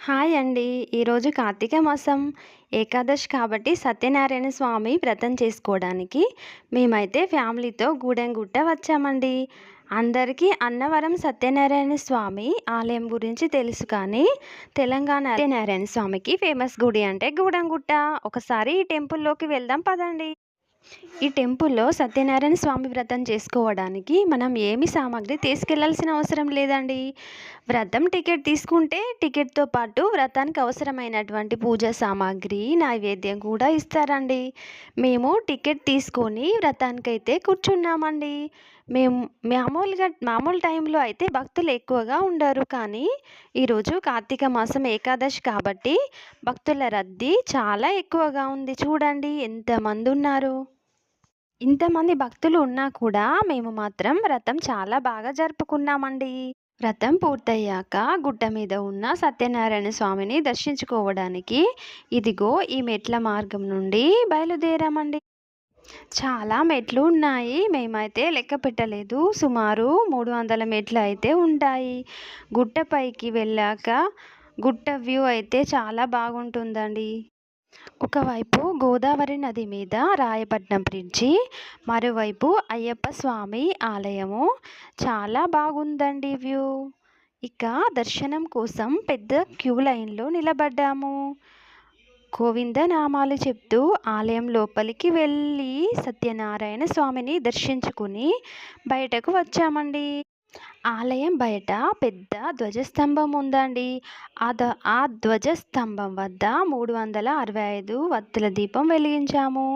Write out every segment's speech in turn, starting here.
Hi అండి. ఈరోజు కార్తీక మాసం. ఏకాదశి కాబట్టి సత్యనారాయణ స్వామి వ్రతం చేసుకోవడానికి మేమైతే ఫ్యామిలీతో గూడెంగుట్ట వచ్చామండి. అందరికీ అన్నవరం సత్యనారాయణ స్వామి ఆలయం గురించి తెలుసు కానీ తెలంగాణ సత్యనారాయణ స్వామికి ఫేమస్ గుడి అంటే గూడెంగుట్ట. ఒకసారి ఈ టెంపుల్లోకి వెళ్దాం పదండి. ఈ టెంపుల్లో సత్యనారాయణ స్వామి వ్రతం చేసుకోవడానికి మనం ఏమి సామాగ్రి తీసుకెళ్ళాల్సిన అవసరం లేదండి. వ్రతం టికెట్ తీసుకుంటే టికెట్తో పాటు వ్రతానికి అవసరమైనటువంటి పూజా సామాగ్రి నైవేద్యం కూడా ఇస్తారండి. మేము టికెట్ తీసుకొని వ్రతానికైతే కూర్చున్నామండి. మేము మామూలుగా మామూలు టైంలో అయితే భక్తులు ఎక్కువగా ఉండరు కానీ ఈరోజు కార్తీక మాసం ఏకాదశి కాబట్టి భక్తుల రద్దీ చాలా ఎక్కువగా ఉంది. చూడండి ఎంతమంది ఉన్నారు? ఇంతమంది భక్తులు ఉన్నా కూడా మేము మాత్రం వ్రతం చాలా బాగా జరుపుకున్నామండి. వ్రతం పూర్తయ్యాక గుట్ట మీద ఉన్న సత్యనారాయణ స్వామిని దర్శించుకోవడానికి ఇదిగో ఈ మెట్ల మార్గం నుండి బయలుదేరామండి. చాలా మెట్లు ఉన్నాయి. మేమైతే లెక్క పెట్టలేదు. సుమారు మూడు వందల మెట్లు అయితే ఉంటాయి. గుట్టపైకి వెళ్ళాక గుట్ట వ్యూ అయితే చాలా బాగుంటుందండి. ఒకవైపు గోదావరి నది మీద రాయపట్నం బ్రిడ్జి మరోవైపు అయ్యప్ప స్వామి ఆలయము. చాలా బాగుందండి వ్యూ. ఇక దర్శనం కోసం పెద్ద క్యూ లైన్లో నిలబడ్డాము. గోవింద నామాలు చెప్తూ ఆలయం లోపలికి వెళ్ళి సత్యనారాయణ స్వామిని దర్శించుకుని బయటకు వచ్చామండి. ఆలయం బయట పెద్ద ధ్వజస్తంభం ఉందండి ఆ ద ఆ ధ్వజస్తంభం వద్ద మూడు వందల అరవై ఐదు వత్తుల దీపం వెలిగించాము.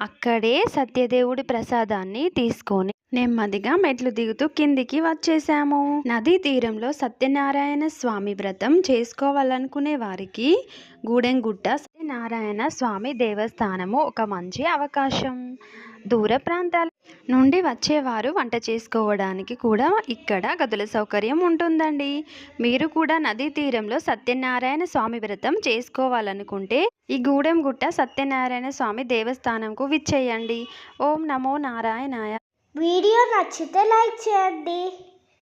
అక్కడే సత్యదేవుడి ప్రసాదాన్ని తీసుకొని నెమ్మదిగా మెట్లు దిగుతూ కిందికి వచ్చేసాము. నదీ తీరంలో సత్యనారాయణ స్వామి వ్రతం చేసుకోవాలనుకునే వారికి గూడెంగుట్ట సత్యనారాయణ స్వామి దేవస్థానము ఒక మంచి అవకాశం. దూర ప్రాంతాల నుండి వచ్చేవారు వంట చేసుకోవడానికి కూడా ఇక్కడ ఇక్కడ గదుల సౌకర్యం ఉంటుందండి. మీరు కూడా నదీ తీరంలో సత్యనారాయణ స్వామి వ్రతం చేసుకోవాలనుకుంటే ఈ గూడెంగుట్ట సత్యనారాయణ స్వామి దేవస్థానంకు విచ్చేయండి. ఓం నమో నారాయణాయ. వీడియో నచ్చితే లైక్ చేయండి.